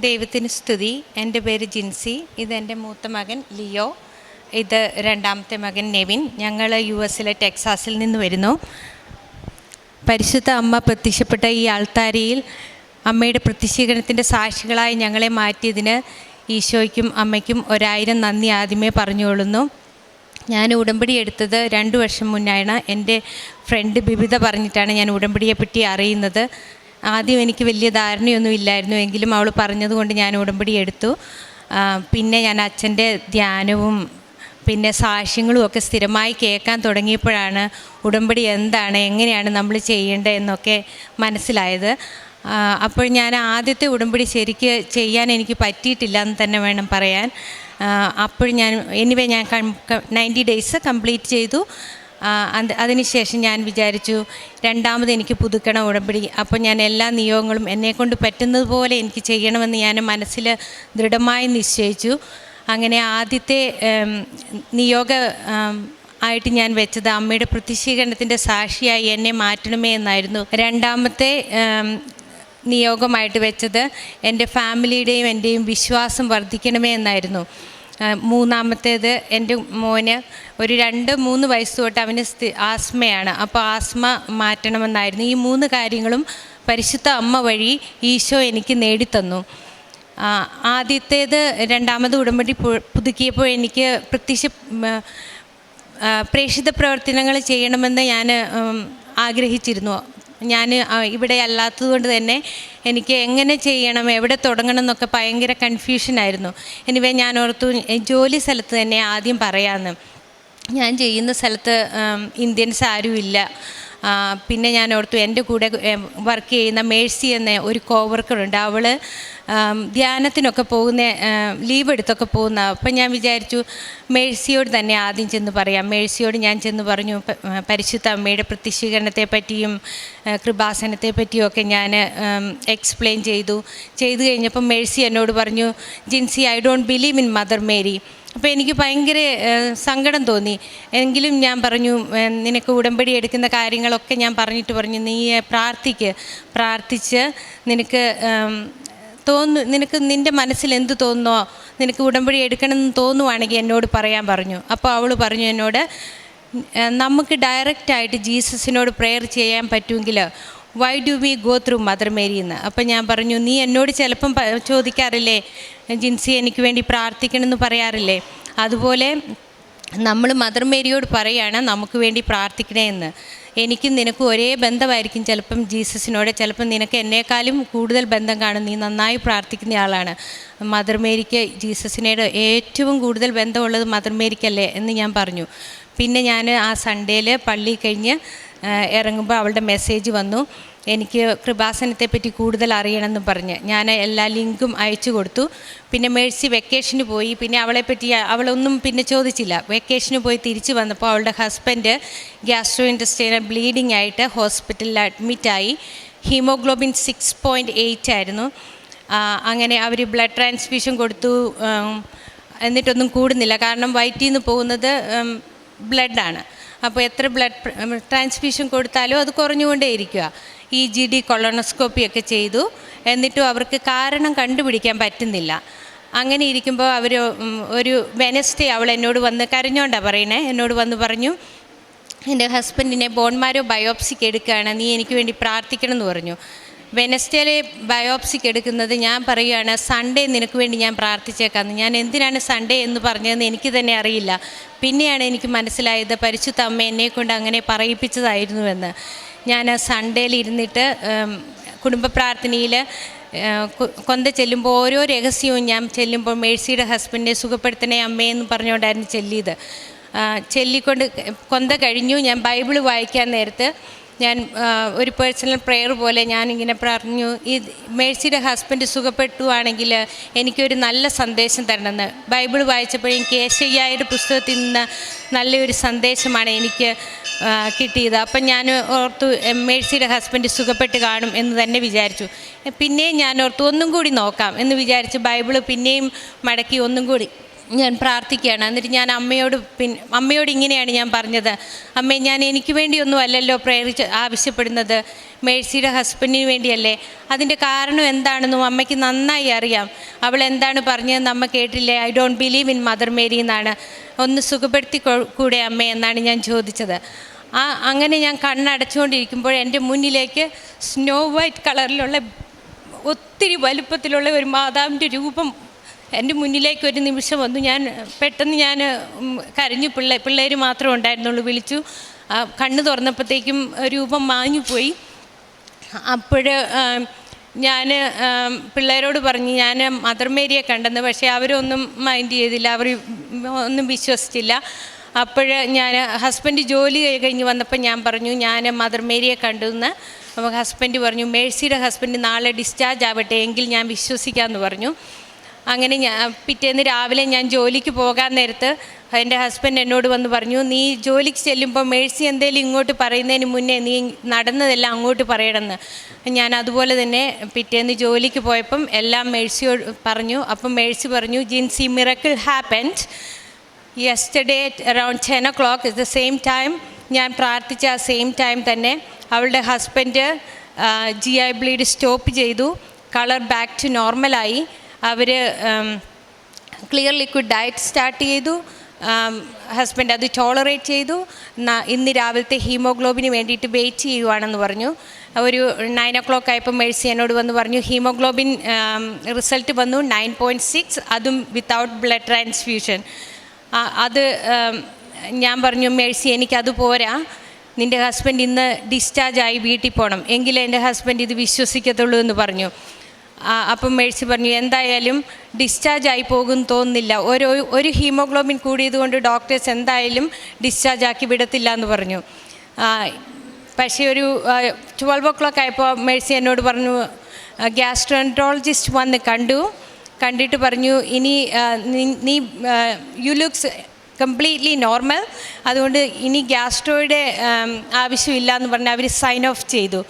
ദൈവത്തിന് സ്തുതി. എന്റെ പേര് ജിൻസി. ഇത് എന്റെ മൂത്ത മകൻ ലിയോ. ഇത് രണ്ടാമത്തെ മകൻ നെവിൻ. ഞങ്ങൾ യു എസിലെ ടെക്സാസിൽ നിന്ന് വരുന്നു. പരിശുദ്ധ അമ്മ പ്രത്യക്ഷപ്പെട്ട ഈ ആൾത്താരിയിൽ അമ്മയുടെ പ്രത്യക്ഷീകരണത്തിന്റെ സാക്ഷികളായി ഞങ്ങളെ മാറ്റിയതിന് ഈശോയ്ക്കും അമ്മയ്ക്കും ഒരായിരം നന്ദി ആദ്യമേ പറഞ്ഞുകൊള്ളുന്നു. ഞാൻ ഉടമ്പടി എടുത്തത് രണ്ട് വർഷം മുന്നാണ് എന്റെ ഫ്രണ്ട് ബിബിത പറഞ്ഞിട്ടാണ് ഞാൻ ഉടമ്പടിയെപ്പറ്റി അറിയുന്നത്. ആദ്യം എനിക്ക് വലിയ ധാരണയൊന്നും ഇല്ലായിരുന്നു എങ്കിലും അവൾ പറഞ്ഞതുകൊണ്ട് ഞാൻ ഉടമ്പടി എടുത്തു. പിന്നെ ഞാൻ അച്ഛന്റെ ധ്യാനവും പിന്നെ സാക്ഷ്യങ്ങളും ഒക്കെ സ്ഥിരമായി കേൾക്കാൻ തുടങ്ങിയപ്പോഴാണ് ഉടമ്പടി എന്താണ് എങ്ങനെയാണ് നമ്മൾ ചെയ്യേണ്ടത് എന്നൊക്കെ മനസ്സിലായത്. അപ്പോൾ ഞാൻ ആദ്യത്തെ ഉടമ്പടി ശരിക്ക് ചെയ്യാൻ എനിക്ക് പറ്റിയിട്ടില്ല എന്ന് തന്നെ വേണം പറയാൻ. അപ്പോൾ ഞാൻ എനിവേ ഞാൻ നയന്റി ഡേയ്സ് കംപ്ലീറ്റ് ചെയ്തു. അതിനുശേഷം ഞാൻ വിചാരിച്ചു രണ്ടാമത് എനിക്ക് പുതുക്കണം ഉടമ്പടി. അപ്പോൾ ഞാൻ എല്ലാ നിയോഗങ്ങളും എന്നെക്കൊണ്ട് പറ്റുന്നതുപോലെ എനിക്ക് ചെയ്യണമെന്ന് ഞാൻ മനസ്സിൽ ദൃഢമായി നിശ്ചയിച്ചു. അങ്ങനെ ആദ്യത്തെ നിയോഗ ആയിട്ട് ഞാൻ വെച്ചത് അമ്മയുടെ പ്രതിശീകരണത്തിന്റെ സാക്ഷിയായി എന്നെ മാറ്റണമേ എന്നായിരുന്നു. രണ്ടാമത്തെ നിയോഗമായിട്ട് വെച്ചത് എന്റെ ഫാമിലിയുടെയും എന്റെയും വിശ്വാസം വർദ്ധിക്കണമേ എന്നായിരുന്നു. മൂന്നാമത്തേത് എന്റെ മോന് ഒരു രണ്ട് മൂന്ന് വയസ്സ് തൊട്ട് അവന് ആസ്മയാണ്. അപ്പോൾ ആസ്മ മാറ്റണമെന്നായിരുന്നു. ഈ മൂന്ന് കാര്യങ്ങളും പരിശുദ്ധ അമ്മ വഴി ഈശോ എനിക്ക് നേടിത്തന്നു. ആദ്യത്തേത് രണ്ടാമത് ഉടമ്പടി പുതുക്കിയപ്പോൾ എനിക്ക് പ്രത്യക്ഷ പ്രേക്ഷിത പ്രവർത്തനങ്ങൾ ചെയ്യണമെന്ന് ഞാൻ ആഗ്രഹിച്ചിരുന്നു. ഞാൻ ഇവിടെ അല്ലാത്തതുകൊണ്ട് തന്നെ എനിക്ക് എങ്ങനെ ചെയ്യണം എവിടെ തുടങ്ങണം എന്നൊക്കെ ഭയങ്കര കൺഫ്യൂഷനായിരുന്നു എനിവേ ഞാൻ ഓർത്തു ജോലി സ്ഥലത്ത് തന്നെ ആദ്യം പറയാമെന്ന് ഞാൻ ചെയ്യുന്ന സ്ഥലത്ത് ഇന്ത്യൻസ് ആരുമില്ല. പിന്നെ ഞാൻ ഓർത്തു എന്റെ കൂടെ വർക്ക് ചെയ്യുന്ന മേഴ്സി എന്ന ഒരു കോവർക്കറുണ്ട് അവൾ ധ്യാനത്തിനൊക്കെ പോകുന്ന ലീവ് എടുത്തൊക്കെ പോകുന്ന. അപ്പം ഞാൻ വിചാരിച്ചു മേഴ്സിയോട് തന്നെ ആദ്യം ചെന്ന് പറയാം. മേഴ്സിയോട് ഞാൻ ചെന്ന് പറഞ്ഞു പരിശുദ്ധ അമ്മയുടെ പ്രത്യക്ഷീകരണത്തെ പറ്റിയും കൃപാസനത്തെ പറ്റിയും ഒക്കെ ഞാൻ എക്സ്പ്ലെയിൻ ചെയ്തു. ചെയ്തു കഴിഞ്ഞപ്പം മേഴ്സി എന്നോട് പറഞ്ഞു Jincy I don't believe in Mother Mary അപ്പോൾ എനിക്ക് ഭയങ്കര സങ്കടം തോന്നി. എങ്കിലും ഞാൻ പറഞ്ഞു നിനക്ക് ഉടമ്പടി എടുക്കുന്ന കാര്യങ്ങളൊക്കെ ഞാൻ പറഞ്ഞിട്ട് പറഞ്ഞു നീ പ്രാർത്ഥിക്ക്. പ്രാർത്ഥിച്ച് നിനക്ക് തോന്നു നിനക്ക് നിന്റെ മനസ്സിൽ എന്ത് തോന്നുന്നോ നിനക്ക് ഉടമ്പടി എടുക്കണമെന്ന് തോന്നുവാണെങ്കിൽ എന്നോട് പറയാൻ പറഞ്ഞു. അപ്പോൾ അവൾ പറഞ്ഞു എന്നോട് നമുക്ക് ഡയറക്റ്റായിട്ട് ജീസസിനോട് പ്രെയർ ചെയ്യാൻ പറ്റുമെങ്കിൽ why do we go through Mother Mary എന്ന്? അപ്പം ഞാൻ പറഞ്ഞു നീ എന്നോട് ചിലപ്പം ചോദിക്കാറില്ലേ? ജിൻസി എനിക്ക് വേണ്ടി പ്രാർത്ഥിക്കണമെന്ന് പറയാറില്ലേ? അതുപോലെ നമ്മൾ മദർ മേരിയോട് പറയാണ് നമുക്ക് വേണ്ടി പ്രാർത്ഥിക്കണേ എന്ന്. എനിക്കും നിനക്കും ഒരേ ബന്ധമായിരിക്കും ചിലപ്പം ജീസസിനോട്. ചിലപ്പം നിനക്ക് എന്നേക്കാളും കൂടുതൽ ബന്ധം കാണും. നീ നന്നായി പ്രാർത്ഥിക്കുന്ന ആളാണ്. മദർ മേരിക്ക് ജീസസിനോട് ഏറ്റവും കൂടുതൽ ബന്ധമുള്ളത് മദർ മേരിക്കല്ലേ എന്ന് ഞാൻ പറഞ്ഞു. പിന്നെ ഞാൻ ആ സൺഡേയിൽ പള്ളി കഴിഞ്ഞ് ഇറങ്ങുമ്പോൾ അവളുടെ മെസ്സേജ് വന്നു. എനിക്ക് കൃപാസനത്തെ പറ്റി കൂടുതൽ അറിയണമെന്ന് പറഞ്ഞ് ഞാൻ എല്ലാ ലിങ്കും അയച്ചു കൊടുത്തു. പിന്നെ മേഴ്സി വെക്കേഷന് പോയി. പിന്നെ അവളെപ്പറ്റി അവളൊന്നും പിന്നെ ചോദിച്ചില്ല. വെക്കേഷന് പോയി തിരിച്ചു വന്നപ്പോൾ അവളുടെ ഹസ്ബൻഡ് ഗ്യാസ്ട്രോ ഇൻഡസ്ട്രിയൽ ബ്ലീഡിംഗ് ആയിട്ട് ഹോസ്പിറ്റലിൽ അഡ്മിറ്റായി. ഹീമോഗ്ലോബിൻ സിക്സ് പോയിന്റ് എയ്റ്റ് ആയിരുന്നു. അങ്ങനെ അവർ ബ്ലഡ് ട്രാൻസ്ഫ്യൂഷൻ കൊടുത്തു. എന്നിട്ടൊന്നും കൂടുന്നില്ല. കാരണം വയറ്റിൽ നിന്ന് പോകുന്നത് ബ്ലഡാണ്. അപ്പോൾ എത്ര ബ്ലഡ് ട്രാൻസ്ഫ്യൂഷൻ കൊടുത്താലും അത് കുറഞ്ഞുകൊണ്ടേയിരിക്കുക. ഇ ജി ഡി കൊളോണോസ്കോപ്പി ഒക്കെ ചെയ്തു. എന്നിട്ടും അവർക്ക് കാരണം കണ്ടുപിടിക്കാൻ പറ്റുന്നില്ല. അങ്ങനെ ഇരിക്കുമ്പോൾ അവർ ഒരു വെനസ്ഡേ അവൾ എന്നോട് വന്ന് കരഞ്ഞോണ്ടാണ് പറയണേ. എന്നോട് വന്ന് പറഞ്ഞു എന്റെ ഹസ്ബൻഡിനെ ബോൺമാരോ ബയോപ്സിക്ക് എടുക്കുകയാണ്. നീ എനിക്ക് വേണ്ടി പ്രാർത്ഥിക്കണം എന്ന് പറഞ്ഞു. വെനസ്ഡേയിലെ ബയോപ്സിക്ക് എടുക്കുന്നത് ഞാൻ പറയുകയാണ് സൺഡേ നിനക്ക് വേണ്ടി ഞാൻ പ്രാർത്ഥിച്ചേക്കാന്ന്. ഞാൻ എന്തിനാണ് സൺഡേ എന്ന് പറഞ്ഞതെന്ന് എനിക്ക് തന്നെ അറിയില്ല. പിന്നെയാണ് എനിക്ക് മനസ്സിലായത് പരിശുദ്ധ അമ്മ എന്നെ കൊണ്ട് അങ്ങനെ പറയിപ്പിച്ചതായിരുന്നുവെന്ന്. ഞാൻ സൺഡേയിൽ ഇരുന്നിട്ട് കുടുംബ പ്രാർത്ഥനയിൽ കൊന്ത ചെല്ലുമ്പോൾ ഓരോ രഹസ്യവും ഞാൻ ചെല്ലുമ്പോൾ മേഴ്സിയുടെ ഹസ്ബൻഡിനെ സുഖപ്പെടുത്തണേ അമ്മയെന്ന് പറഞ്ഞുകൊണ്ടായിരുന്നു ചെല്ലിയത്. ചൊല്ലിക്കൊണ്ട് കൊന്ത കഴിഞ്ഞു. ഞാൻ ബൈബിൾ വായിക്കാൻ നേരത്ത് ഞാൻ ഒരു പേഴ്സണൽ പ്രെയർ പോലെ ഞാനിങ്ങനെ പറഞ്ഞു ഈ മേഴ്സിയുടെ ഹസ്ബൻഡ് സുഖപ്പെട്ടുവാണെങ്കിൽ എനിക്കൊരു നല്ല സന്ദേശം തരണമെന്ന്. ബൈബിൾ വായിച്ചപ്പോൾ എനിക്ക് ഏശയ്യായുടെ പുസ്തകത്തിൽ നിന്ന് നല്ലൊരു സന്ദേശമാണ് എനിക്ക് കിട്ടിയത്. അപ്പം ഞാൻ ഓർത്തു മേഴ്സിയുടെ ഹസ്ബൻഡ് സുഖപ്പെട്ട് കാണും എന്ന് തന്നെ വിചാരിച്ചു. പിന്നെയും ഞാൻ ഓർത്തു ഒന്നും കൂടി നോക്കാം എന്ന് വിചാരിച്ച് ബൈബിൾ പിന്നെയും മടക്കി ഒന്നും കൂടി. ഞാൻ പ്രാർത്ഥിക്കുകയാണ്. എന്നിട്ട് ഞാൻ അമ്മയോട് പിൻ അമ്മയോട് ഇങ്ങനെയാണ് ഞാൻ പറഞ്ഞത്. അമ്മേ ഞാൻ എനിക്ക് വേണ്ടിയൊന്നും അല്ലല്ലോ പ്രേരിച്ച് ആവശ്യപ്പെടുന്നത്. മേഴ്സിയുടെ ഹസ്ബൻഡിന് വേണ്ടിയല്ലേ? അതിന്റെ കാരണം എന്താണെന്നും അമ്മയ്ക്ക് നന്നായി അറിയാം. അവൾ എന്താണ് പറഞ്ഞതെന്ന് അമ്മ കേട്ടില്ലേ? I don't believe in Mother Mary എന്നാണ്. ഒന്ന് സുഖപ്പെടുത്തി കൂടെ അമ്മ എന്നാണ് ഞാൻ ചോദിച്ചത്. ആ അങ്ങനെ ഞാൻ കണ്ണടച്ചുകൊണ്ടിരിക്കുമ്പോൾ എന്റെ മുന്നിലേക്ക് സ്നോ വൈറ്റ് കളറിലുള്ള ഒത്തിരി വലുപ്പത്തിലുള്ള ഒരു മാതാവിന്റെ രൂപം എന്റെ മുന്നിലേക്ക് ഒരു നിമിഷം വന്നു. ഞാൻ പെട്ടെന്ന് ഞാൻ കരഞ്ഞു. പിള്ളേർ പിള്ളേർ മാത്രമേ ഉണ്ടായിരുന്നുള്ളൂ. വിളിച്ചു. കണ്ണ് തുറന്നപ്പോഴത്തേക്കും രൂപം മാഞ്ഞു പോയി. അപ്പോൾ ഞാൻ പിള്ളേരോട് പറഞ്ഞു ഞാൻ മദർ മേരിയെ കണ്ടെന്ന്. പക്ഷേ അവരൊന്നും മൈൻഡ് ചെയ്തില്ല. അവർ ഒന്നും വിശ്വസിച്ചില്ല. അപ്പോൾ ഞാൻ ഹസ്ബൻഡ് ജോലി കഴിഞ്ഞ് വന്നപ്പോൾ ഞാൻ പറഞ്ഞു ഞാൻ മദർ മേരിയെ കണ്ടു എന്ന് അപ്പോൾ ഹസ്ബൻഡ് പറഞ്ഞു മേഴ്സിയുടെ ഹസ്ബൻഡ് നാളെ ഡിസ്ചാർജ് ആവട്ടെ. എങ്കിൽ ഞാൻ വിശ്വസിക്കാമെന്ന് പറഞ്ഞു. അങ്ങനെ ഞാൻ പിറ്റേന്ന് രാവിലെ ഞാൻ ജോലിക്ക് പോകാൻ നേരത്ത് എന്റെ ഹസ്ബൻഡ് എന്നോട് വന്ന് പറഞ്ഞു നീ ജോലിക്ക് ചെല്ലുമ്പോൾ മേഴ്സി എന്തേലും ഇങ്ങോട്ട് പറയുന്നതിന് മുന്നേ നീ നടന്നതെല്ലാം അങ്ങോട്ട് പറയണമെന്ന്. ഞാൻ അതുപോലെ തന്നെ പിറ്റേന്ന് ജോലിക്ക് പോയപ്പം എല്ലാം മേഴ്സിയോട് പറഞ്ഞു. അപ്പം മേഴ്സി പറഞ്ഞു Jincy miracle happened. Yesterday around ten o'clock is the same time. ഞാൻ പ്രാർത്ഥിച്ച ആ സെയിം ടൈം തന്നെ അവളുടെ husband G I bleed stop ചെയ്തു. കളർ ബാക്ക് ടു നോർമലായി. അവർ ക്ലിയർ ലിക്വിഡ് ഡയറ്റ് സ്റ്റാർട്ട് ചെയ്തു. ഹസ്ബൻഡ് അത് ടോളറേറ്റ് ചെയ്തു. ഇന്ന് രാവിലത്തെ ഹീമോഗ്ലോബിന് വേണ്ടിയിട്ട് വെയിറ്റ് ചെയ്യുവാണെന്ന് പറഞ്ഞു. ഒരു നയൻ ഒ ക്ലോക്ക് ആയപ്പോൾ മേഴ്സി എന്നോട് വന്ന് പറഞ്ഞു ഹീമോഗ്ലോബിൻ റിസൾട്ട് വന്നു നയൻ പോയിന്റ് സിക്സ് അതും വിത്തൗട്ട് ബ്ലഡ് ട്രാൻസ്ഫ്യൂഷൻ അത് ഞാൻ പറഞ്ഞു മേഴ്സി എനിക്കത് പോരാ. നിന്റെ ഹസ്ബൻഡ് ഇന്ന് ഡിസ്ചാർജ് ആയി വീട്ടിൽ പോകണം എങ്കിലേ എന്റെ ഹസ്ബൻഡ് ഇത് വിശ്വസിക്കത്തുള്ളൂ എന്ന് പറഞ്ഞു. അപ്പം മേഴ്സി പറഞ്ഞു എന്തായാലും ഡിസ്ചാർജ് ആയി പോകും തോന്നുന്നില്ല. ഒരു ഒരു ഹീമോഗ്ലോബിൻ കൂടിയതുകൊണ്ട് ഡോക്ടേഴ്സ് എന്തായാലും ഡിസ്ചാർജ് ആക്കി വിടത്തില്ല എന്ന് പറഞ്ഞു. പക്ഷേ ഒരു ട്വൽവ് ഒ ക്ലോക്ക് ആയപ്പോൾ മേഴ്സി എന്നോട് പറഞ്ഞു ഗ്യാസ്ട്രോൻട്രോളജിസ്റ്റ് വന്ന് കണ്ടു. കണ്ടിട്ട് പറഞ്ഞു ഇനി നീ- യു ലുക്സ് കംപ്ലീറ്റ്ലി നോർമൽ അതുകൊണ്ട് ഇനി ഗ്യാസ്ട്രോയുടെ ആവശ്യമില്ല എന്ന് പറഞ്ഞ് അവർ സൈൻ ഓഫ് ചെയ്തു.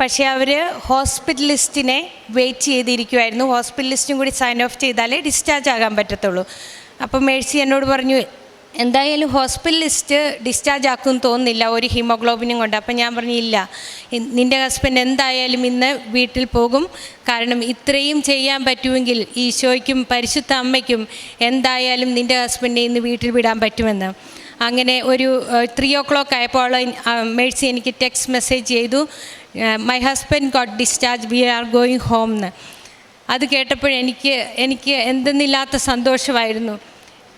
പക്ഷേ അവർ ഹോസ്പിറ്റലിസ്റ്റിനെ വെയിറ്റ് ചെയ്തിരിക്കുമായിരുന്നു ഹോസ്പിറ്റലിസ്റ്റും കൂടി സൈൻ ഓഫ് ചെയ്താലേ ഡിസ്ചാർജ് ആകാൻ പറ്റത്തുള്ളൂ. അപ്പം മേഴ്സി എന്നോട് പറഞ്ഞു എന്തായാലും ഹോസ്പിറ്റലിസ്റ്റ് ഡിസ്ചാർജ് ആക്കുമെന്ന് തോന്നുന്നില്ല. ഒരു ഹീമോഗ്ലോബിനും കൊണ്ട്. അപ്പം ഞാൻ പറഞ്ഞു ഇല്ല. നിന്റെ ഹസ്ബൻഡ് എന്തായാലും ഇന്ന് വീട്ടിൽ പോകും. കാരണം ഇത്രയും ചെയ്യാൻ പറ്റുമെങ്കിൽ ഈശോയ്ക്കും പരിശുദ്ധ അമ്മയ്ക്കും എന്തായാലും നിന്റെ ഹസ്ബൻഡിനെ ഇന്ന് വീട്ടിൽ വിടാൻ പറ്റുമെന്ന്. അങ്ങനെ ഒരു ത്രീ ഓ ക്ലോക്ക് ആയപ്പോൾ മേഴ്സി എനിക്ക് ടെക്സ്റ്റ് മെസ്സേജ് ചെയ്തു. My husband got discharge we are going home എന്ന് അത് കേട്ടപ്പോൾ എനിക്ക് എനിക്ക് എന്തെന്നില്ലാത്ത സന്തോഷമായിരുന്നു.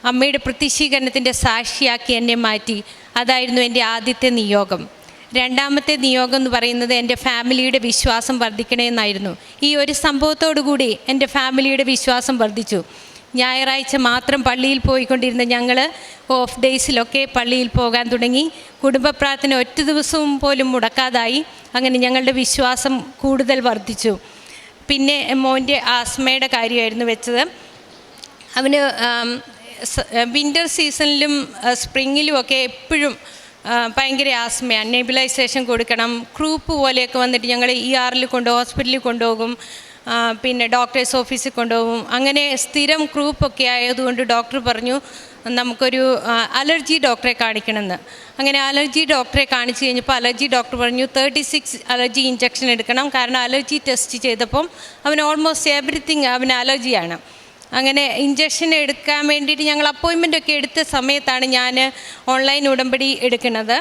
അമ്മയുടെ പ്രത്യക്ഷീകരണത്തിന്റെ സാക്ഷിയാക്കി എന്നെ മാറ്റി. അതായിരുന്നു എന്റെ ആദ്യത്തെ നിയോഗം. രണ്ടാമത്തെ നിയോഗം എന്ന് പറയുന്നത് എന്റെ ഫാമിലിയുടെ വിശ്വാസം വർദ്ധിക്കണമെന്നായിരുന്നു ഈ ഒരു സംഭവത്തോടു കൂടി എന്റെ ഫാമിലിയുടെ വിശ്വാസം വർദ്ധിച്ചു. ഞായറാഴ്ച മാത്രം പള്ളിയിൽ പോയിക്കൊണ്ടിരുന്ന ഞങ്ങൾ ഓഫ് ഡേയ്സിലൊക്കെ പള്ളിയിൽ പോകാൻ തുടങ്ങി. കുടുംബ പ്രാർത്ഥന ഒറ്റ ദിവസവും പോലും മുടക്കാതായി. അങ്ങനെ ഞങ്ങളുടെ വിശ്വാസം കൂടുതൽ വർദ്ധിച്ചു. പിന്നെ മോന്റെ ആസ്മയുടെ കാര്യമായിരുന്നു വെച്ചത്. അവന് വിന്റർ സീസണിലും സ്പ്രിങ്ങിലും ഒക്കെ എപ്പോഴും ഭയങ്കര ആസ്മയാണ്. നെബിലൈസേഷൻ കൊടുക്കണം. ക്രൂപ്പ് പോലെയൊക്കെ വന്നിട്ട് ഞങ്ങൾ ഇ ആറിൽ കൊണ്ട് ഹോസ്പിറ്റലിൽ കൊണ്ടുപോകും. പിന്നെ ഡോക്ടേഴ്സ് ഓഫീസിൽ കൊണ്ടുപോകും. അങ്ങനെ സ്ഥിരം ഗ്രൂപ്പൊക്കെ ആയതുകൊണ്ട് ഡോക്ടർ പറഞ്ഞു നമുക്കൊരു അലർജി ഡോക്ടറെ കാണിക്കണമെന്ന്. അങ്ങനെ അലർജി ഡോക്ടറെ കാണിച്ചു കഴിഞ്ഞപ്പോൾ അലർജി ഡോക്ടർ പറഞ്ഞു തേർട്ടി സിക്സ് അലർജി ഇഞ്ചക്ഷൻ എടുക്കണം. കാരണം അലർജി ടെസ്റ്റ് ചെയ്തപ്പം അവന് ഓൾമോസ്റ്റ് എവറിത്തിങ് അവന് അലർജിയാണ് അങ്ങനെ ഇഞ്ചക്ഷൻ എടുക്കാൻ വേണ്ടിയിട്ട് ഞങ്ങൾ അപ്പോയിൻമെന്റ് ഒക്കെ എടുത്ത സമയത്താണ് ഞാൻ ഓൺലൈൻ ഉടമ്പടി എടുക്കുന്നത്.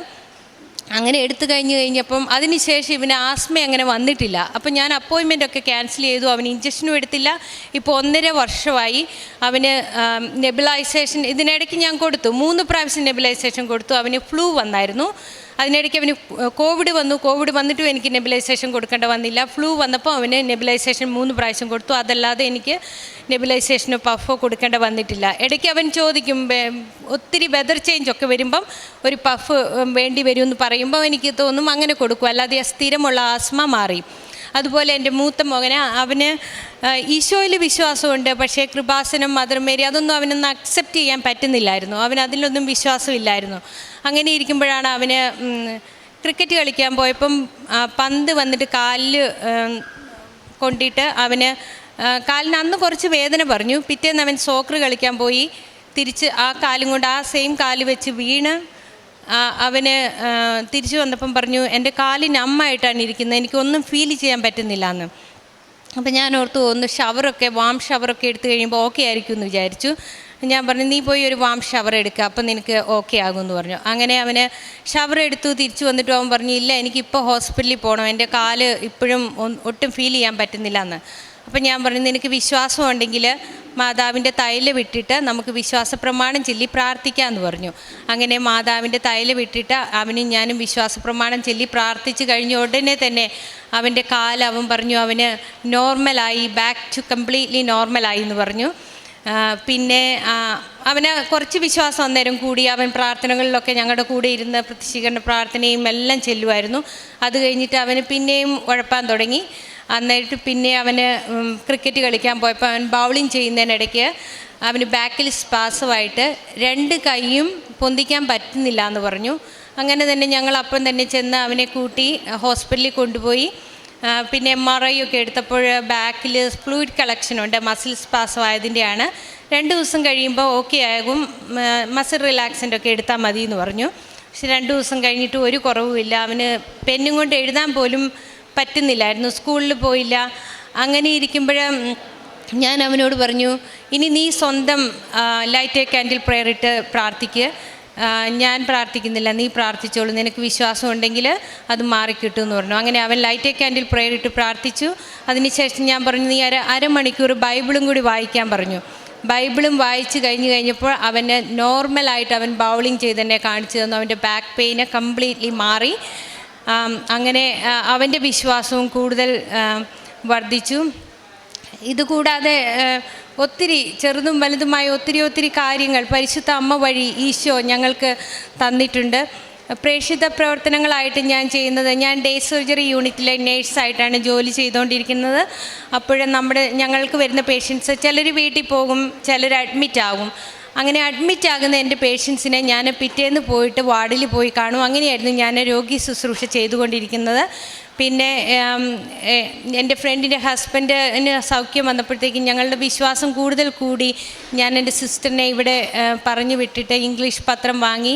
അങ്ങനെ എടുത്തു കഴിഞ്ഞ് കഴിഞ്ഞപ്പം അതിനുശേഷം ഇവന് ആസ്മ അങ്ങനെ വന്നിട്ടില്ല. അപ്പം ഞാൻ അപ്പോയിൻമെന്റ് ഒക്കെ ക്യാൻസൽ ചെയ്തു. അവന് ഇഞ്ചക്ഷനും എടുത്തില്ല. ഇപ്പോൾ ഒന്നര വർഷമായി അവന് നെബിലൈസേഷൻ ഇതിനിടയ്ക്ക് ഞാൻ കൊടുത്തു. മൂന്ന് പ്രാവശ്യം നെബിലൈസേഷൻ കൊടുത്തു. അവന് ഫ്ലൂ വന്നായിരുന്നു. അതിനിടയ്ക്ക് അവന് കോവിഡ് വന്നു. കോവിഡ് വന്നിട്ടും എനിക്ക് നെബിലൈസേഷൻ കൊടുക്കേണ്ട വന്നില്ല. ഫ്ലൂ വന്നപ്പോൾ അവന് നെബിലൈസേഷൻ മൂന്ന് പ്രാവശ്യം കൊടുത്തു. അതല്ലാതെ എനിക്ക് നെബിലൈസേഷനോ പഫോ കൊടുക്കേണ്ട വന്നിട്ടില്ല. ഇടയ്ക്ക് അവൻ ചോദിക്കും "ബേ- ഒത്തിരി വെതർ ചേഞ്ച് ഒക്കെ വരുമ്പം ഒരു പഫ് വേണ്ടി വരുമെന്ന് പറയുമ്പോൾ എനിക്ക് തോന്നും അങ്ങനെ കൊടുക്കും. അല്ലാതെ സ്ഥിരമുള്ള ആസ്മ മാറി. അതുപോലെ എന്റെ മൂത്ത മകന് അവന് ഈശോയിൽ വിശ്വാസമുണ്ട് പക്ഷേ കൃപാസനം മദർ മേരി അതൊന്നും അവനൊന്ന് അക്സെപ്റ്റ് ചെയ്യാൻ പറ്റുന്നില്ലായിരുന്നു. അവന് അതിലൊന്നും വിശ്വാസമില്ലായിരുന്നു. അങ്ങനെ ഇരിക്കുമ്പോഴാണ് അവന് ക്രിക്കറ്റ് കളിക്കാൻ പോയപ്പം പന്ത് വന്നിട്ട് കാലിൽ കൊണ്ടിട്ട് അവന് കാലിന് അന്ന് കുറച്ച് വേദന പറഞ്ഞു. പിറ്റേന്ന് അവൻ സോക്കർ കളിക്കാൻ പോയി. തിരിച്ച് ആ കാലും കൊണ്ട് ആ സെയിം കാൽ വെച്ച് വീണ്. അവന് തിരിച്ചു വന്നപ്പം പറഞ്ഞു എന്റെ കാലിന് അമ്മായിട്ടാണ് ഇരിക്കുന്നത്. എനിക്കൊന്നും ഫീൽ ചെയ്യാൻ പറ്റുന്നില്ല എന്ന് അപ്പം ഞാൻ ഓർത്തു ഒന്ന് ഷവറൊക്കെ വാം ഷവറൊക്കെ എടുത്തു കഴിയുമ്പോൾ ഓക്കെ ആയിരിക്കും എന്ന് വിചാരിച്ചു. ഞാൻ പറഞ്ഞു നീ പോയി ഒരു വാം ഷവർ എടുക്കുക അപ്പം നിനക്ക് ഓക്കെ എന്ന് പറഞ്ഞു. അങ്ങനെ അവന് ഷവർ എടുത്തു തിരിച്ചു വന്നിട്ട് അവൻ പറഞ്ഞു ഇല്ല എനിക്കിപ്പോൾ ഹോസ്പിറ്റലിൽ പോകണം എന്റെ കാൽ ഇപ്പോഴും ഒട്ടും ഫീൽ ചെയ്യാൻ പറ്റുന്നില്ല എന്ന് അപ്പം ഞാൻ പറഞ്ഞു നിനക്ക് വിശ്വാസം ഉണ്ടെങ്കിൽ മാതാവിന്റെ തൈല വിട്ടിട്ട് നമുക്ക് വിശ്വാസ പ്രമാണം ചൊല്ലി പ്രാർത്ഥിക്കാമെന്ന് പറഞ്ഞു. അങ്ങനെ മാതാവിന്റെ തൈല വിട്ടിട്ട് അവനും ഞാനും വിശ്വാസ പ്രമാണം ചൊല്ലി പ്രാർത്ഥിച്ച് കഴിഞ്ഞ ഉടനെ തന്നെ അവന്റെ കാൽ അവൻ പറഞ്ഞു അവന് നോർമലായി ബാക്ക് ടു കംപ്ലീറ്റ്ലി നോർമലായി എന്ന് പറഞ്ഞു. പിന്നെ അവന് കുറച്ച് വിശ്വാസം അന്നേരം കൂടി അവൻ പ്രാർത്ഥനകളിലൊക്കെ ഞങ്ങളുടെ കൂടെ ഇരുന്ന് പ്രത്യക്ഷീകരണ പ്രാർത്ഥനയും എല്ലാം ചെല്ലുമായിരുന്നു. അത് കഴിഞ്ഞിട്ട് അവന് പിന്നെയും ഉഴപ്പാൻ തുടങ്ങി. അന്നിട്ട് പിന്നെ അവന് ക്രിക്കറ്റ് കളിക്കാൻ പോയപ്പോൾ അവൻ ബൗളിങ് ചെയ്യുന്നതിനിടയ്ക്ക് അവന് ബാക്കിൽ സ്പാസുമായിട്ട് രണ്ട് കൈയും പൊന്തിക്കാൻ പറ്റുന്നില്ല എന്ന് പറഞ്ഞു. അങ്ങനെ തന്നെ ഞങ്ങൾ അപ്പം തന്നെ ചെന്ന് അവനെ കൂട്ടി ഹോസ്പിറ്റലിൽ കൊണ്ടുപോയി. പിന്നെ എം ആർ ഐ ഒക്കെ എടുത്തപ്പോൾ ബാക്കിൽ ഫ്ലൂയിഡ് കളക്ഷൻ ഉണ്ട് മസിൽ സ്പാസം ആയതിന്റെയാണ്. രണ്ട് ദിവസം കഴിയുമ്പോൾ ഓക്കെ ആകും മസിൽ റിലാക്സന്റ് ഒക്കെ എടുത്താൽ മതി എന്ന് പറഞ്ഞു. പക്ഷെ രണ്ട് ദിവസം കഴിഞ്ഞിട്ട് ഒരു കുറവുമില്ല. അവന് പെന്നും കൊണ്ട് എഴുതാൻ പോലും പറ്റുന്നില്ലായിരുന്നു. സ്കൂളിൽ പോയില്ല. അങ്ങനെ ഇരിക്കുമ്പോൾ ഞാൻ അവനോട് പറഞ്ഞു ഇനി നീ സ്വന്തം ലൈറ്റ് എ ക്യാൻഡിൽ പ്രെയർ ഇട്ട് പ്രാർത്ഥിക്കുക ഞാൻ പ്രാർത്ഥിക്കുന്നില്ല നീ പ്രാർത്ഥിച്ചോളൂ. നിനക്ക് വിശ്വാസം ഉണ്ടെങ്കിൽ അത് മാറിക്കിട്ടും എന്ന് പറഞ്ഞു. അങ്ങനെ അവൻ ലൈറ്റ് എ ക്യാൻഡിൽ പ്രെയർ ഇട്ട് പ്രാർത്ഥിച്ചു. അതിനുശേഷം ഞാൻ പറഞ്ഞു നീ അര അരമണിക്കൂർ ബൈബിളും കൂടി വായിക്കാൻ പറഞ്ഞു. ബൈബിളും വായിച്ച് കഴിഞ്ഞ് കഴിഞ്ഞപ്പോൾ അവന് നോർമലായിട്ട് അവൻ ബൗളിങ് ചെയ്ത് തന്നെ കാണിച്ചു തന്നു. അവന്റെ ബാക്ക് പെയിന് കംപ്ലീറ്റ്ലി മാറി. അങ്ങനെ അവന്റെ വിശ്വാസവും കൂടുതൽ വർദ്ധിച്ചു. ഇതുകൂടാതെ ഒത്തിരി ചെറുതും വലുതുമായ ഒത്തിരി ഒത്തിരി കാര്യങ്ങൾ പരിശുദ്ധ അമ്മ വഴി ഈശോ ഞങ്ങൾക്ക് തന്നിട്ടുണ്ട്. പ്രേക്ഷിത പ്രവർത്തനങ്ങളായിട്ട് ഞാൻ ചെയ്യുന്നത് ഞാൻ ഡേ സർജറി യൂണിറ്റിലെ നേഴ്സായിട്ടാണ് ജോലി ചെയ്തുകൊണ്ടിരിക്കുന്നത്. അപ്പോഴും നമ്മുടെ ഞങ്ങൾക്ക് വരുന്ന പേഷ്യൻസ് ചിലർ വീട്ടിൽ പോകും ചിലർ അഡ്മിറ്റ് ആകും അങ്ങനെ അഡ്മിറ്റ് ആകുന്ന എന്റെ പേഷ്യൻസിനെ ഞാൻ പിറ്റേന്ന് പോയിട്ട് വാർഡിൽ പോയി കാണും. അങ്ങനെയായിരുന്നു ഞാൻ രോഗി ശുശ്രൂഷ ചെയ്തുകൊണ്ടിരിക്കുന്നത്. പിന്നെ എന്റെ ഫ്രണ്ടിന്റെ ഹസ്ബൻഡിന് സൗഖ്യം വന്നപ്പോഴത്തേക്കും ഞങ്ങളുടെ വിശ്വാസം കൂടുതൽ കൂടി ഞാൻ എന്റെ സിസ്റ്ററിനെ ഇവിടെ പറഞ്ഞു വിട്ടിട്ട് ഇംഗ്ലീഷ് പത്രം വാങ്ങി.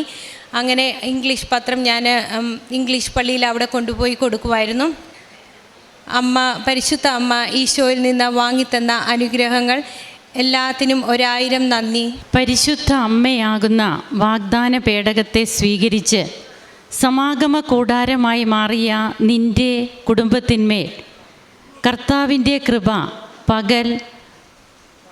അങ്ങനെ ഇംഗ്ലീഷ് പത്രം ഞാൻ ഇംഗ്ലീഷ് പള്ളിയിൽ അവിടെ കൊണ്ടുപോയി കൊടുക്കുമായിരുന്നു. അമ്മ പരിശുദ്ധ അമ്മ ഈശോയിൽ നിന്ന് വാങ്ങിത്തന്ന അനുഗ്രഹങ്ങൾ. എല്ലാത്തിനും ഒരായിരം നന്ദി. പരിശുദ്ധ അമ്മയാകുന്ന വാഗ്ദാന പേടകത്തെ സ്വീകരിച്ച് സമാഗമ കൂടാരമായി മാറിയ നിന്റെ കുടുംബത്തിന്മേൽ കർത്താവിന്റെ കൃപ പകൽ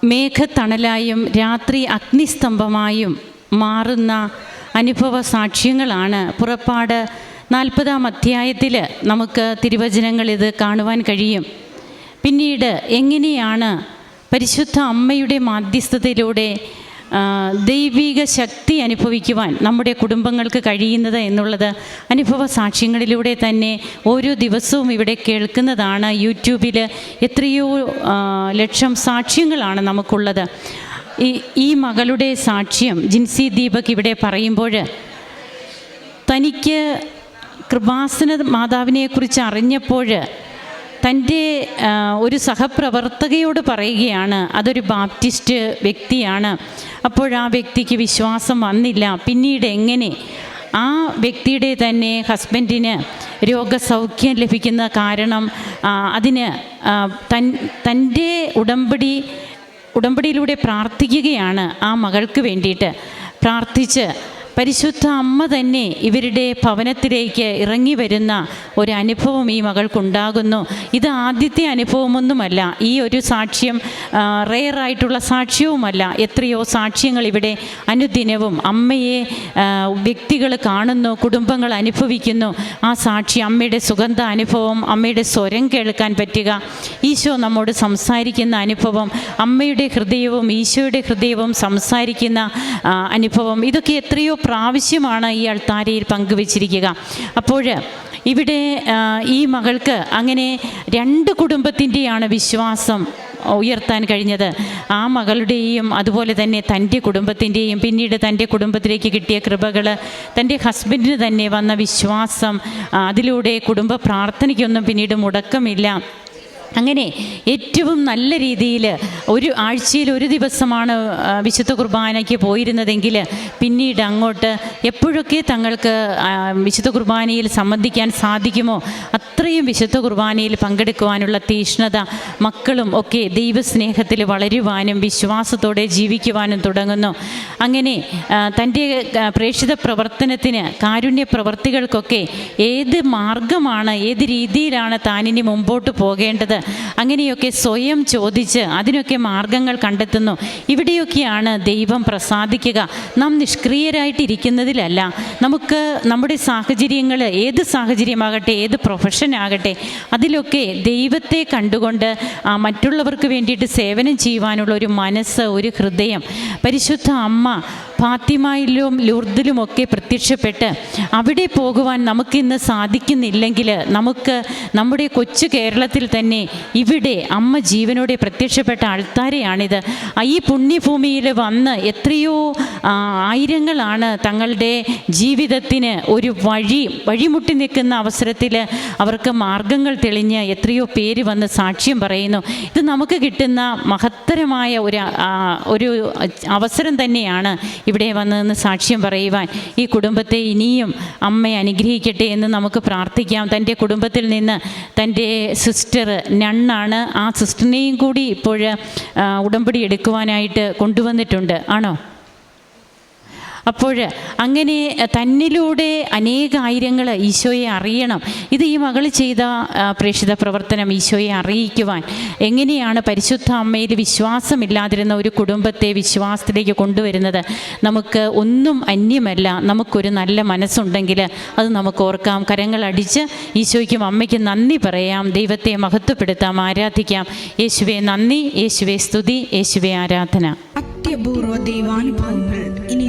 മേഘത്തണലായും രാത്രി അഗ്നിസ്തംഭമായും മാറുന്ന അനുഭവ സാക്ഷ്യങ്ങളാണ്. പുറപ്പാട് നാൽപ്പതാം അധ്യായത്തിൽ നമുക്ക് തിരുവചനങ്ങൾ ഇത് കാണുവാൻ കഴിയും. പിന്നീട് എങ്ങനെയാണ് പരിശുദ്ധ അമ്മയുടെ മാധ്യസ്ഥതയിലൂടെ ദൈവിക ശക്തി അനുഭവിക്കുവാൻ നമ്മുടെ കുടുംബങ്ങൾക്ക് കഴിയുന്നത് എന്നുള്ളത് അനുഭവ സാക്ഷ്യങ്ങളിലൂടെ തന്നെ ഓരോ ദിവസവും ഇവിടെ കേൾക്കുന്നതാണ്. യൂട്യൂബിൽ എത്രയോ ലക്ഷം സാക്ഷ്യങ്ങളാണ് നമുക്കുള്ളത്. ഈ ഈ മകളുടെ സാക്ഷ്യം ജിൻസി ദീപക് ഇവിടെ പറയുമ്പോൾ തനിക്ക് കൃപാസന മാതാവിനെക്കുറിച്ച് അറിഞ്ഞപ്പോൾ തന്റെ ഒരു സഹപ്രവർത്തകയോട് പറയുകയാണ് അതൊരു ബാപ്റ്റിസ്റ്റ് വ്യക്തിയാണ്. അപ്പോൾ ആ വ്യക്തിക്ക് വിശ്വാസം വന്നില്ല. പിന്നീട് എങ്ങനെ ആ വ്യക്തിയുടെ തന്നെ ഹസ്ബൻഡിന് രോഗസൗഖ്യം ലഭിക്കുന്ന കാരണം അതിന് തൻ തന്റെ ഉടമ്പടി ഉടമ്പടിയിലൂടെ പ്രാർത്ഥിക്കുകയാണ് ആ മകൾക്ക് വേണ്ടിയിട്ട്. പ്രാർത്ഥിച്ച് പരിശുദ്ധ അമ്മ തന്നെ ഇവരുടെ ഭവനത്തിലേക്ക് ഇറങ്ങി വരുന്ന ഒരു അനുഭവം ഈ മകൾക്കുണ്ടാകുന്നു. ഇത് ആദ്യത്തെ അനുഭവമൊന്നുമല്ല. ഈ ഒരു സാക്ഷ്യം റെയറായിട്ടുള്ള സാക്ഷ്യവുമല്ല. എത്രയോ സാക്ഷ്യങ്ങൾ ഇവിടെ അനുദിനവും അമ്മയെ വ്യക്തികൾ കാണുന്നു കുടുംബങ്ങൾ അനുഭവിക്കുന്നു. ആ സാക്ഷി അമ്മയുടെ സുഗന്ധ അനുഭവം അമ്മയുടെ സ്വരം കേൾക്കാൻ പറ്റുക. ഈശോ നമ്മോട് സംസാരിക്കുന്ന അനുഭവം അമ്മയുടെ ഹൃദയവും ഈശോയുടെ ഹൃദയവും സംസാരിക്കുന്ന അനുഭവം ഇതൊക്കെ എത്രയോ പ്രാവശ്യമാണ് ഈ അൾത്താരയിൽ പങ്കുവച്ചിരിക്കുക. അപ്പോൾ ഇവിടെ ഈ മകൾക്ക് അങ്ങനെ രണ്ട് കുടുംബത്തിന്റെയാണ് വിശ്വാസം ഉയർത്താൻ കഴിഞ്ഞത്. ആ മകളുടെയും അതുപോലെ തന്നെ തന്റെ കുടുംബത്തിന്റെയും പിന്നീട് തന്റെ കുടുംബത്തിലേക്ക് കിട്ടിയ കൃപകൾ തന്റെ ഹസ്ബൻഡിന് തന്നെ വന്ന വിശ്വാസം അതിലൂടെ കുടുംബ പ്രാർത്ഥനയ്ക്കൊന്നും പിന്നീട് മുടക്കമില്ല. അങ്ങനെ ഏറ്റവും നല്ല രീതിയിൽ ഒരു ആഴ്ചയിൽ ഒരു ദിവസമാണ് വിശുദ്ധ കുർബാനയ്ക്ക് പോയിരുന്നതെങ്കിൽ പിന്നീട് അങ്ങോട്ട് എപ്പോഴൊക്കെ തങ്ങൾക്ക് വിശുദ്ധ കുർബാനയിൽ സംബന്ധിക്കാൻ സാധിക്കുമോ? അത്രയും വിശുദ്ധ കുർബാനയിൽ പങ്കെടുക്കുവാനുള്ള തീഷ്ണത മക്കളും ഒക്കെ ദൈവസ്നേഹത്തിൽ വളരുവാനും വിശ്വാസത്തോടെ ജീവിക്കുവാനും തുടങ്ങുന്നു. അങ്ങനെ തന്റെ പ്രേക്ഷിത പ്രവർത്തനത്തിന് കാരുണ്യ പ്രവർത്തികൾക്കൊക്കെ ഏത് മാർഗമാണ് ഏത് രീതിയിലാണ് താനിനി മുമ്പോട്ട് പോകേണ്ടത്? അങ്ങനെയൊക്കെ സ്വയം ചോദിച്ച് അതിനൊക്കെ മാർഗങ്ങൾ കണ്ടെത്തുന്നു. ഇവിടെയൊക്കെയാണ് ദൈവം പ്രസാദിക്കുക. നാം നിഷ്ക്രിയരായിട്ടിരിക്കുന്നതിലല്ല. നമുക്ക് നമ്മുടെ സാഹചര്യങ്ങൾ ഏത് സാഹചര്യമാകട്ടെ ഏത് പ്രൊഫഷൻ ആകട്ടെ അതിലൊക്കെ ദൈവത്തെ കണ്ടുകൊണ്ട് മറ്റുള്ളവർക്ക് വേണ്ടിയിട്ട് സേവനം ചെയ്യുവാനുള്ള ഒരു മനസ്സ് ഒരു ഹൃദയം പരിശുദ്ധ അമ്മ ഫാത്തിമയിലും ലൂർദിലുമൊക്കെ പ്രത്യക്ഷപ്പെട്ട് അവിടെ പോകുവാൻ നമുക്കിന്ന് സാധിക്കുന്നില്ലെങ്കിൽ നമുക്ക് നമ്മുടെ കൊച്ചു കേരളത്തിൽ തന്നെ ഇവിടെ അമ്മ ജീവനോടെ പ്രത്യക്ഷപ്പെട്ട ആൾത്താരെയാണിത്. ആ ഈ പുണ്യഭൂമിയിൽ വന്ന് എത്രയോ ആയിരങ്ങളാണ് തങ്ങളുടെ ജീവിതത്തിന് ഒരു വഴി വഴിമുട്ടി നിൽക്കുന്ന അവസരത്തിൽ അവർക്ക് മാർഗങ്ങൾ തെളിഞ്ഞ് എത്രയോ പേര് വന്ന് സാക്ഷ്യം പറയുന്നു. ഇത് നമുക്ക് കിട്ടുന്ന മഹത്തരമായ ഒരു ഒരു അവസരം തന്നെയാണ് ഇവിടെ വന്നതെന്ന് സാക്ഷ്യം പറയുവാൻ. ഈ കുടുംബത്തെ ഇനിയും അമ്മയെ അനുഗ്രഹിക്കട്ടെ എന്ന് നമുക്ക് പ്രാർത്ഥിക്കാം. തന്റെ കുടുംബത്തിൽ നിന്ന് തന്റെ സിസ്റ്റർ നണ്ണാണ് ആ സിസ്റ്ററിനെയും കൂടി ഇപ്പോൾ ഉടമ്പടി എടുക്കുവാനായിട്ട് കൊണ്ടുവന്നിട്ടുണ്ട്. ആണോ? അപ്പോൾ അങ്ങനെ തന്നിലൂടെ അനേകായിരങ്ങൾ ഈശോയെ അറിയണം. ഇത് ഈ മകൾ ചെയ്ത പ്രേക്ഷിത പ്രവർത്തനം ഈശോയെ അറിയിക്കുവാൻ. എങ്ങനെയാണ് പരിശുദ്ധ അമ്മയിൽ വിശ്വാസമില്ലാതിരുന്ന ഒരു കുടുംബത്തെ വിശ്വാസത്തിലേക്ക് കൊണ്ടുവരുന്നത്? നമുക്ക് ഒന്നും അന്യമല്ല. നമുക്കൊരു നല്ല മനസ്സുണ്ടെങ്കിൽ അത് നമുക്ക് ഓർക്കാം. കരങ്ങളടിച്ച് ഈശോയ്ക്കും അമ്മയ്ക്കും നന്ദി പറയാം. ദൈവത്തെ മഹത്വപ്പെടുത്താം ആരാധിക്കാം. യേശുവെ നന്ദി. യേശുവെ സ്തുതി. യേശുവെ ആരാധന. അത്യപൂർവ ദൈവാനുഭവങ്ങൾ ഇനി